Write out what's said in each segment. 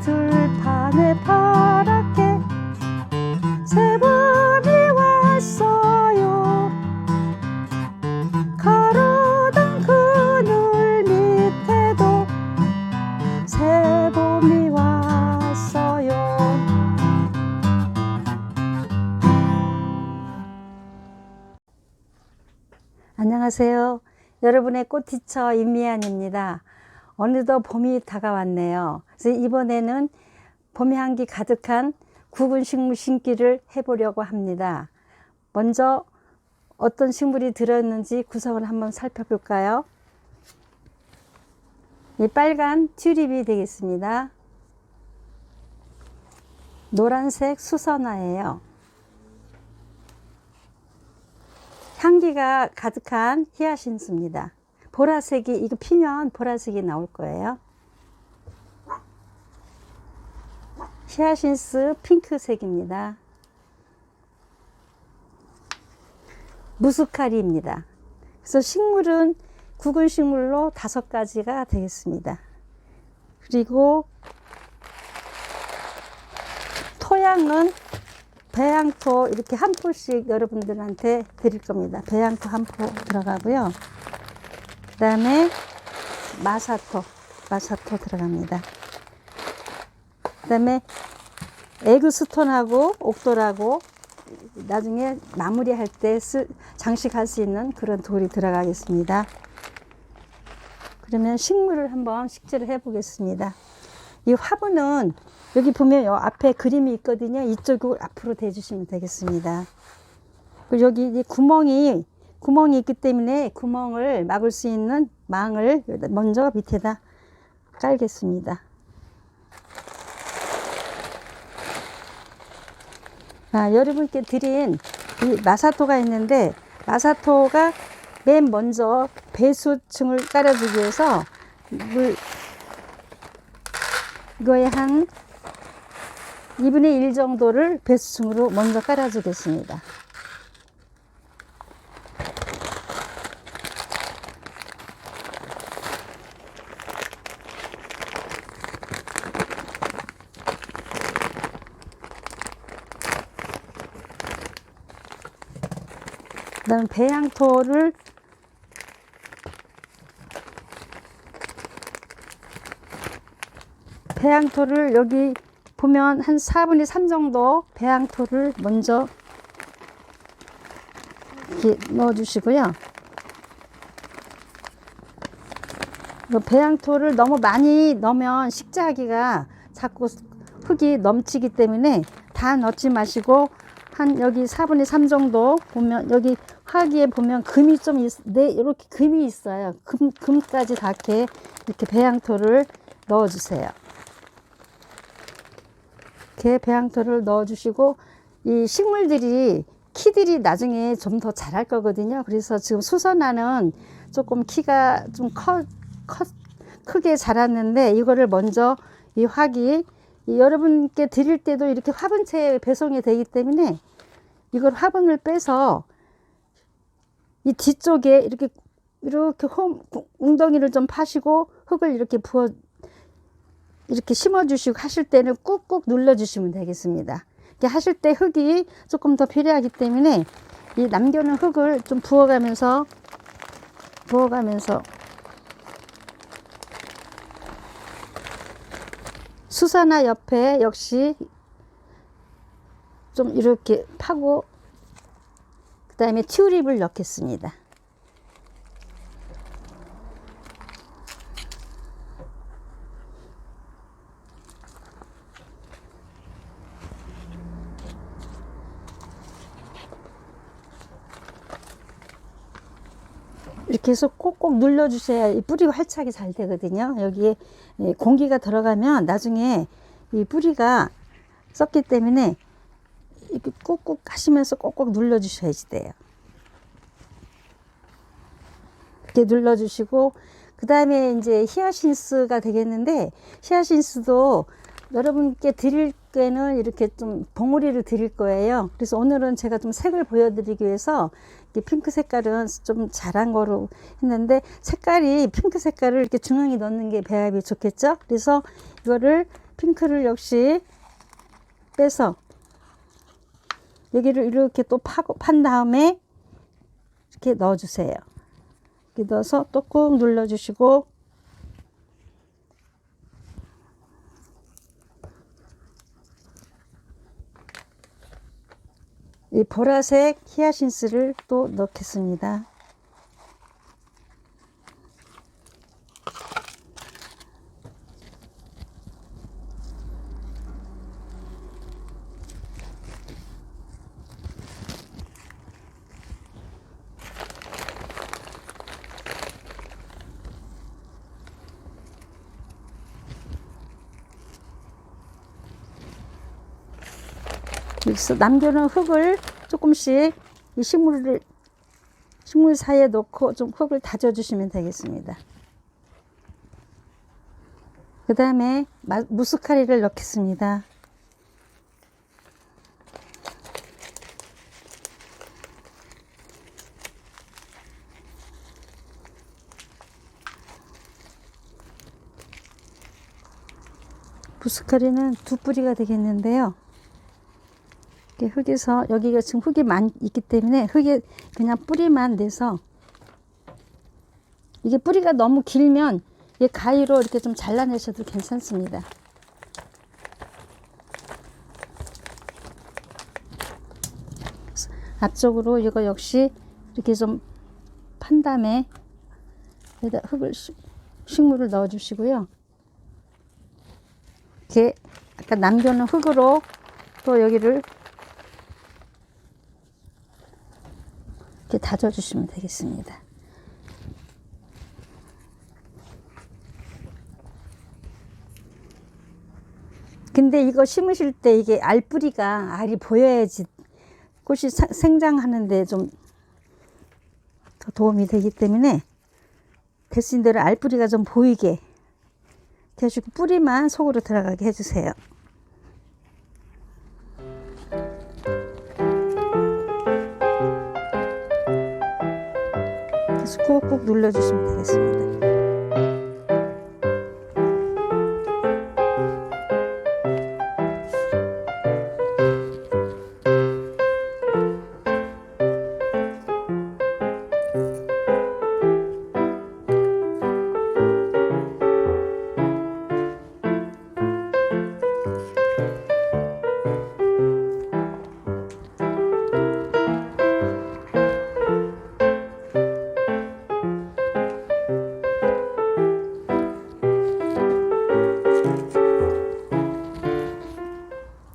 들판에 파랗게 새봄이 왔어요 가로등 그늘 밑에도 새봄이 왔어요 안녕하세요. 여러분의 꽃티처 임미안입니다. 어느덧 봄이 다가왔네요. 그래서 이번에는 봄의 향기 가득한 구근 식물 심기를 해보려고 합니다. 먼저 어떤 식물이 들어있는지 구성을 한번 살펴볼까요? 이 빨간 튤립이 되겠습니다. 노란색 수선화예요. 향기가 가득한 히아신스입니다. 보라색이 이거 피면 보라색이 나올 거예요. 히아신스 핑크색입니다. 무스카리입니다. 그래서 식물은 구근 식물로 다섯 가지가 되겠습니다. 그리고 토양은 배양토 이렇게 한 포씩 여러분들한테 드릴 겁니다. 배양토 한 포 들어가고요. 그 다음에 마사토, 마사토 들어갑니다. 그 다음에 에그스톤하고 옥돌하고 나중에 마무리할 때 쓰, 장식할 수 있는 그런 돌이 들어가겠습니다. 그러면 식물을 한번 식재를 해 보겠습니다. 이 화분은 여기 보면 요 앞에 그림이 있거든요. 이쪽을 앞으로 대주시면 되겠습니다. 그리고 여기 이 구멍이 구멍이 있기 때문에 구멍을 막을 수 있는 망을 먼저 밑에다 깔겠습니다. 아, 여러분께 드린 이 마사토가 있는데 마사토가 맨 먼저 배수층을 깔아주기 위해서 물 이거의 한 2분의 1 정도를 배수층으로 먼저 깔아주겠습니다. 그 다음에 배양토를 배양토를 여기 보면 한 4분의 3 정도 배양토를 먼저 이렇게 넣어 주시고요. 이 배양토를 너무 많이 넣으면 식재하기가 자꾸 흙이 넘치기 때문에 다 넣지 마시고 한 여기 4분의 3 정도 보면 여기 화기에 보면 금이 좀 있, 네, 이렇게 금이 있어요. 금, 금까지 닿게 이렇게 배양토를 넣어 주세요. 이렇게 배양토를 넣어 주시고 이 식물들이 키들이 나중에 좀 더 자랄 거거든요. 그래서 지금 수선화는 조금 키가 좀 커, 커, 크게 자랐는데 이거를 먼저 이 화기 이 여러분께 드릴 때도 이렇게 화분체에 배송이 되기 때문에 이걸 화분을 빼서 이 뒤쪽에 이렇게 이렇게 홈 웅덩이를 좀 파시고 흙을 이렇게 부어 이렇게 심어 주시고 하실 때는 꾹꾹 눌러 주시면 되겠습니다. 이렇게 하실 때 흙이 조금 더 필요하기 때문에 이 남겨놓은 흙을 좀 부어가면서 부어가면서 수사나 옆에 역시 좀 이렇게 파고 그 다음에 튤립을 넣겠습니다. 해서 꼭꼭 눌러주셔야 이 뿌리가 활착이 잘 되거든요. 여기에 예, 공기가 들어가면 나중에 이 뿌리가 썩기 때문에 이렇게 꾹꾹 하시면서 꼭꼭 눌러주셔야지 돼요. 이렇게 눌러주시고 그 다음에 이제 히아신스가 되겠는데 히아신스도 여러분께 드릴 때는 이렇게 좀 봉우리를 드릴 거예요. 그래서 오늘은 제가 좀 색을 보여드리기 위해서 이 핑크 색깔은 좀 잘한 거로 했는데 색깔이 핑크 색깔을 이렇게 중앙에 넣는 게 배합이 좋겠죠. 그래서 이거를 핑크를 역시 빼서 여기를 이렇게 또 파고 판 다음에 이렇게 넣어주세요. 이렇게 넣어서 또 꾹 눌러주시고 이 보라색 히아신스를 또 넣겠습니다. 여기서 남겨놓은 흙을 조금씩 이 식물을 식물 사이에 놓고 좀 흙을 다져주시면 되겠습니다. 그 다음에 무스카리를 넣겠습니다. 무스카리는 두 뿌리가 되겠는데요. 이렇게 흙에서 여기가 지금 흙이 많이 있기 때문에 흙에 그냥 뿌리만 내서 이게 뿌리가 너무 길면 이 가위로 이렇게 좀 잘라내셔도 괜찮습니다. 앞쪽으로 이거 역시 이렇게 좀 판 다음에 여기다 흙을 식물을 넣어 주시고요. 이렇게 아까 남겨놓은 흙으로 또 여기를 이렇게 다져주시면 되겠습니다. 근데 이거 심으실 때 이게 알뿌리가 알이 보여야지 꽃이 사, 생장하는데 좀 더 도움이 되기 때문에 대신 대로 알뿌리가 좀 보이게 해주고 뿌리만 속으로 들어가게 해주세요. 꾹꾹 눌러주시면 되겠습니다.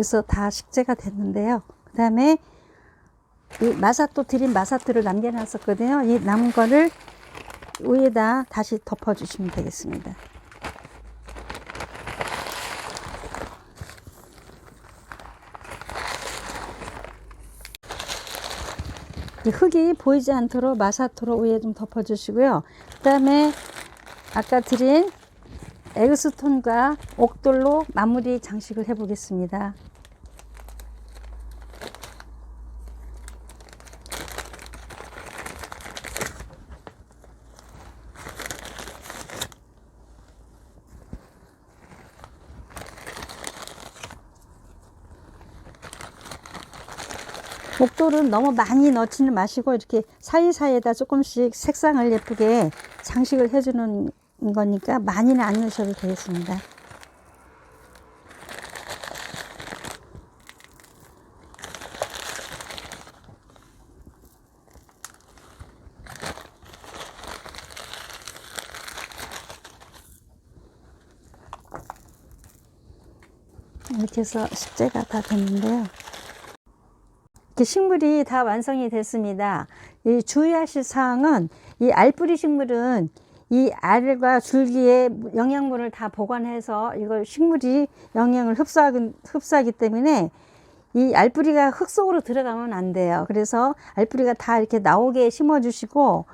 그래서 다 식재가 됐는데요. 그 다음에 이 마사토 드린 마사토를 남겨놨었거든요. 이 남은 거를 위에다 다시 덮어주시면 되겠습니다. 이 흙이 보이지 않도록 마사토로 위에 좀 덮어주시고요. 그 다음에 아까 드린 에그스톤과 옥돌로 마무리 장식을 해 보겠습니다. 목돌은 너무 많이 넣지는 마시고 이렇게 사이사이에다 조금씩 색상을 예쁘게 장식을 해주는 거니까 많이는 안 넣으셔도 되겠습니다. 이렇게 해서 식재가 다 됐는데요. 이렇게 식물이 다 완성이 됐습니다. 이 주의하실 사항은 이 알뿌리 식물은 이 알과 줄기에 영양분을 다 보관해서 이걸 식물이 영양을 흡수하기, 흡수하기 때문에 이 알뿌리가 흙 속으로 들어가면 안 돼요. 그래서 알뿌리가 다 이렇게 나오게 심어 주시고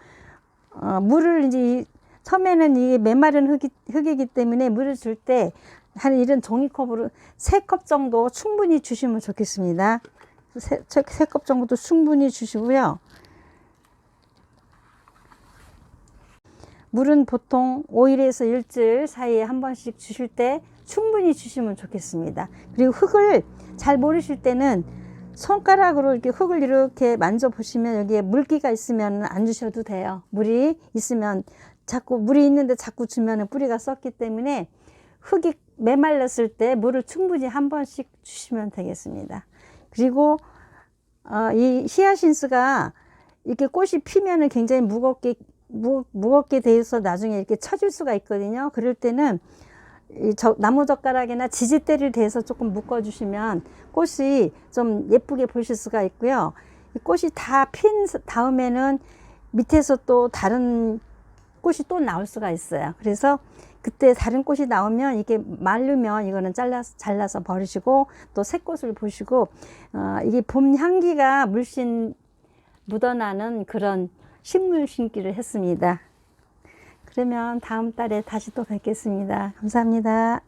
어, 물을 이제 처음에는 이게 메마른 흙이, 흙이기 때문에 물을 줄 때 한 이런 종이컵으로 세 컵 정도 충분히 주시면 좋겠습니다. 세, 세컵 정도 충분히 주시고요. 물은 보통 5일에서 일주일 사이에 한 번씩 주실 때 충분히 주시면 좋겠습니다. 그리고 흙을 잘 모르실 때는 손가락으로 이렇게 흙을 이렇게 만져보시면 여기에 물기가 있으면 안 주셔도 돼요. 물이 있으면 자꾸 물이 있는데 자꾸 주면 뿌리가 썩기 때문에 흙이 메말랐을 때 물을 충분히 한 번씩 주시면 되겠습니다. 그리고 어, 이 히아신스가 이렇게 꽃이 피면은 굉장히 무겁게 무, 무겁게 돼서 나중에 이렇게 처질 수가 있거든요. 그럴 때는 이 저, 나무 젓가락이나 지지대를 대서 조금 묶어주시면 꽃이 좀 예쁘게 보실 수가 있고요. 이 꽃이 다 핀 다음에는 밑에서 또 다른 꽃이 또 나올 수가 있어요. 그래서 그때 다른 꽃이 나오면 이게 마르면 이거는 잘라서, 잘라서 버리시고 또 새 꽃을 보시고 어, 이게 봄 향기가 물씬 묻어나는 그런 식물 심기를 했습니다. 그러면 다음 달에 다시 또 뵙겠습니다. 감사합니다.